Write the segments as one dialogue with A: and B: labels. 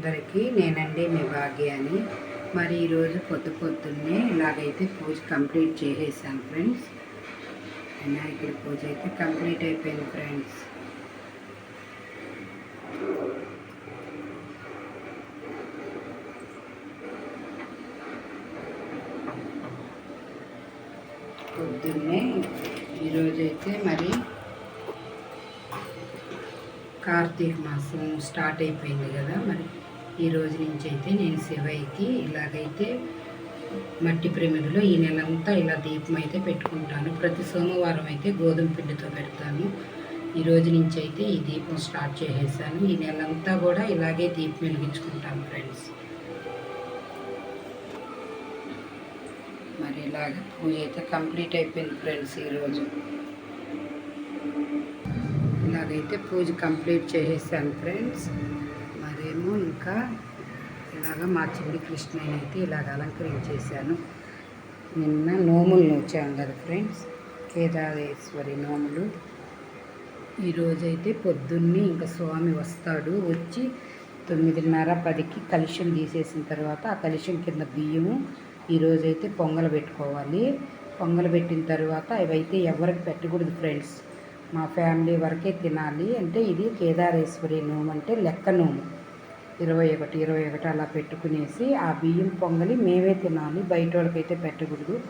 A: అందరికీ నేనండి మీ భాగ్యాన్ని మరి ఈరోజు పొద్దు పొద్దున్నే ఇలాగైతే పూజ కంప్లీట్ చేసేసాను ఫ్రెండ్స్. వినాయకుడి పూజ అయితే కంప్లీట్ అయిపోయింది ఫ్రెండ్స్. పొద్దున్నే ఈరోజైతే మరి కార్తీక మాసం స్టార్ట్ అయిపోయింది కదా మరి. ఈ రోజు నుంచి అయితే నేను శివయ్యకి ఇలాగైతే మట్టి ప్రమిదలో ఈ నెలంతా ఇలా దీపం అయితే పెట్టుకుంటాను. ప్రతి సోమవారం అయితే గోధుమ పిండితో పెడతాను. ఈ రోజు నుంచి అయితే ఈ దీపం స్టార్ట్ చేసేసాను. ఈ నెలంతా కూడా ఇలాగే దీపం వెలిగించుకుంటాను ఫ్రెండ్స్. మరి ఇలాగ పూజ అయితే కంప్లీట్ అయిపోయింది ఫ్రెండ్స్ ఈరోజు ఇలాగైతే పూజ కంప్లీట్ చేసేసాను ఫ్రెండ్స్. యొక్క ఇలాగ మా చిన్ని కృష్ణని అయితే ఇలాగ అలంకరించేశాను. నిన్న నోములు వచ్చాను కదా ఫ్రెండ్స్. కేదారేశ్వరి నోములు. ఈరోజైతే పొద్దున్నే ఇంకా స్వామి వస్తాడు. వచ్చి తొమ్మిదిన్నర పదికి కలుషం తీసేసిన తర్వాత ఆ కలుషం కింద బియ్యము ఈరోజైతే పొంగలు పెట్టుకోవాలి. పొంగలు పెట్టిన తర్వాత అవైతే ఎవరికి పెట్టకూడదు ఫ్రెండ్స్. మా ఫ్యామిలీ వరకే తినాలి అంటే ఇది కేదారేశ్వరి నోము అంటే లెక్క నోము. ఇరవై ఒకటి ఇరవై ఒకటి అలా పెట్టుకునేసి ఆ బియ్యం పొంగలి మేమే తినాలి బయట వాళ్ళకైతే పెట్టకూడదు.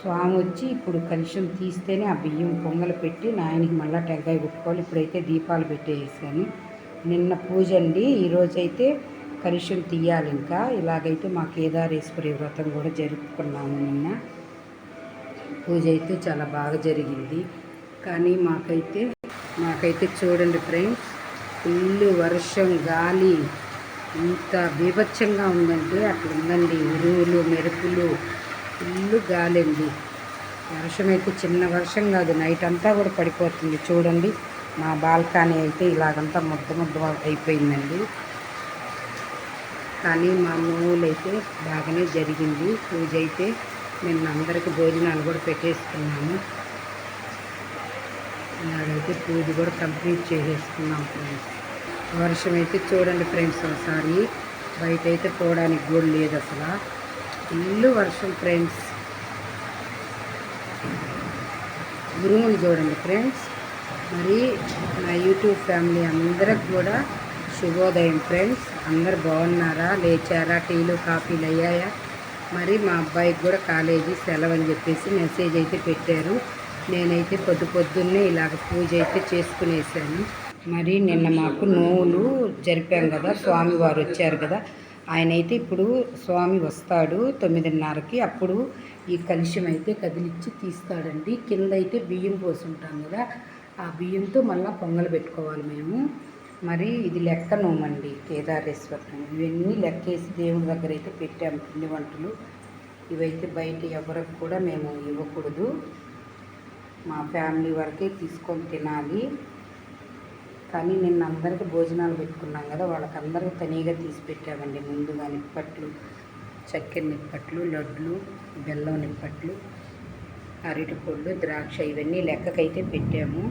A: స్వామి వచ్చి ఇప్పుడు కలుషం తీస్తేనే ఆ బియ్యం పొంగలు పెట్టి నాయనకి మళ్ళీ టెంకాయ కొట్టుకోవాలి. ఇప్పుడైతే దీపాలు పెట్టేసాను. నిన్న పూజ అండి. ఈరోజైతే కలుషం తీయాలి ఇంకా. ఇలాగైతే మా కేదారేశ్వరి వ్రతం కూడా జరుపుకున్నాము నిన్న. పూజ అయితే చాలా బాగా జరిగింది. కానీ మాకైతే మాకైతే చూడండి ఫ్రెండ్స్ ఫుల్ వర్షం గాలి. ఇంత బీభత్సంగా ఉందంటే అక్కడ ఉందండి. ఉరువులు మెరుపులు. ఫుల్ గాలి అండి వర్షం అయితే చిన్న వర్షం కాదు. నైట్ అంతా కూడా పడిపోతుంది. చూడండి. మా బాల్కనీ అయితే ఇలాగంతా ముద్ద ముద్ద అయిపోయిందండి. కానీ మా మూలు అయితే బాగానే జరిగింది. పూజ అయితే నిన్న అందరికీ భోజనాలు కూడా పెట్టేసుకున్నాము. ఇలాగైతే పూజ కూడా కంప్లీట్ చేసేసుకున్నాం ఫ్రెండ్స్. వర్షం అయితే చూడండి ఫ్రెండ్స్ ఒకసారి. బయట అయితే పోవడానికి కూడా లేదు అసలు. ఇల్లు వర్షం ఫ్రెండ్స్. గురువుని చూడండి ఫ్రెండ్స్. మరి నా యూట్యూబ్ ఫ్యామిలీ అందరికి కూడా శుభోదయం ఫ్రెండ్స్. అందరు బాగున్నారా? లేచారా? టీలు కాఫీలు అయ్యాయా? మరి మా అబ్బాయికి కూడా కాలేజీ సెలవు అని చెప్పేసి మెసేజ్ అయితే పెట్టారు. నేనైతే పొద్దు పొద్దున్నే ఇలాగ పూజ అయితే చేసుకునేసాను. మరి నిన్న మాకు నోవులు జరిపాం కదా స్వామి వారు వచ్చారు కదా. ఆయన అయితే ఇప్పుడు స్వామి వస్తాడు తొమ్మిదిన్నరకి. అప్పుడు ఈ కలుషం అయితే కదిలిచ్చి తీస్తాడండి. కింద అయితే బియ్యం పోసి ఉంటాం కదా ఆ బియ్యంతో మళ్ళీ పొంగలు పెట్టుకోవాలి మేము. మరి ఇది లెక్క నోమండి కేదారేశ్వరం. ఇవన్నీ లెక్కేసి దేవుడి దగ్గర అయితే పెట్టాము పిండి వంటలు. ఇవైతే బయట ఎవరికి కూడా మేము ఇవ్వకూడదు. మా ఫ్యామిలీ వరకే తీసుకొని తినాలి. కానీ నిన్న అందరికీ భోజనాలు పెట్టుకున్నాం కదా వాళ్ళకందరికీ తనీగా తీసి పెట్టామండి. ముందుగా నిప్పట్లు చక్కెర నిప్పట్లు లడ్లు బెల్లం నిప్పట్లు అరటిపళ్ళు ద్రాక్ష ఇవన్నీ లెక్కకైతే పెట్టాము.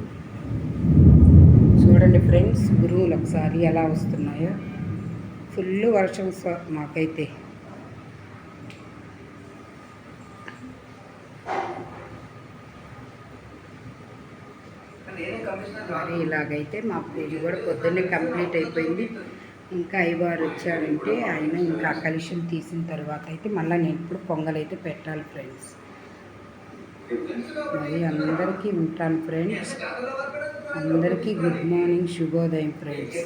A: చూడండి ఫ్రెండ్స్ గురువులు ఒకసారి ఎలా వస్తున్నాయో. ఫుల్ వర్షం మాకైతే. మరి ఇలాగైతే మా పూజ కూడా పొద్దున్నే కంప్లీట్ అయిపోయింది. ఇంకా అయ్యవారు వచ్చాడంటే ఆయన ఇంకా ఆ కలుషం తీసిన తర్వాత అయితే మళ్ళీ నేను ఇప్పుడు పొంగల్ అయితే పెట్టాలి ఫ్రెండ్స్. మరి అందరికీ ఉంటాను ఫ్రెండ్స్. అందరికీ గుడ్ మార్నింగ్ శుభోదయం ఫ్రెండ్స్.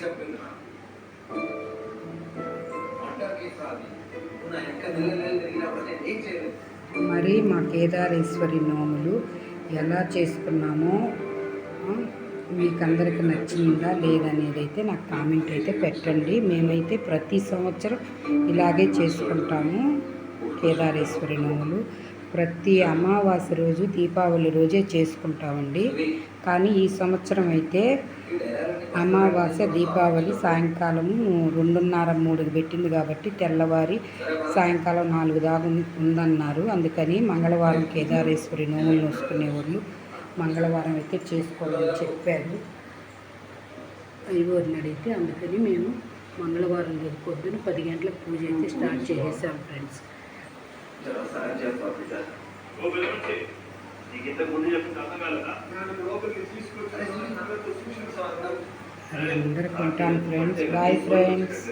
A: మరి మా కేదారేశ్వరి నోములు ఎలా చేసుకున్నామో మీకు అందరికి నచ్చిందా లేదనేది అయితే నాకు కామెంట్ అయితే పెట్టండి. మేమైతే ప్రతి సంవత్సరం ఇలాగే చేసుకుంటాము. కేదారేశ్వరి నోములు ప్రతి అమావాస్య రోజు దీపావళి రోజే చేసుకుంటామండి. కానీ ఈ సంవత్సరం అయితే అమావాస్య దీపావళి సాయంకాలం రెండున్నర మూడుకి పెట్టింది కాబట్టి తెల్లవారి సాయంకాలం నాలుగు దాకా ఉందన్నారు. అందుకని మంగళవారం కేదారేశ్వరి నోములు నోసుకునే వాళ్ళు మంగళవారం అయితే చేసుకోవాలని చెప్పారు. ఐవోరిని అడిగితే అందుకని మేము మంగళవారం లేదు పొద్దున పది గంటలకు పూజ అయితే స్టార్ట్ చేసేసాం ఫ్రెండ్స్.
B: జర సాయం చేస్తా బిడ్డ నీకు ఇంతకు ముందు చెప్పింది అర్థం కాలేదా?
A: అది అందరికి ఉంటాను ఫ్రెండ్స్. Bye friends.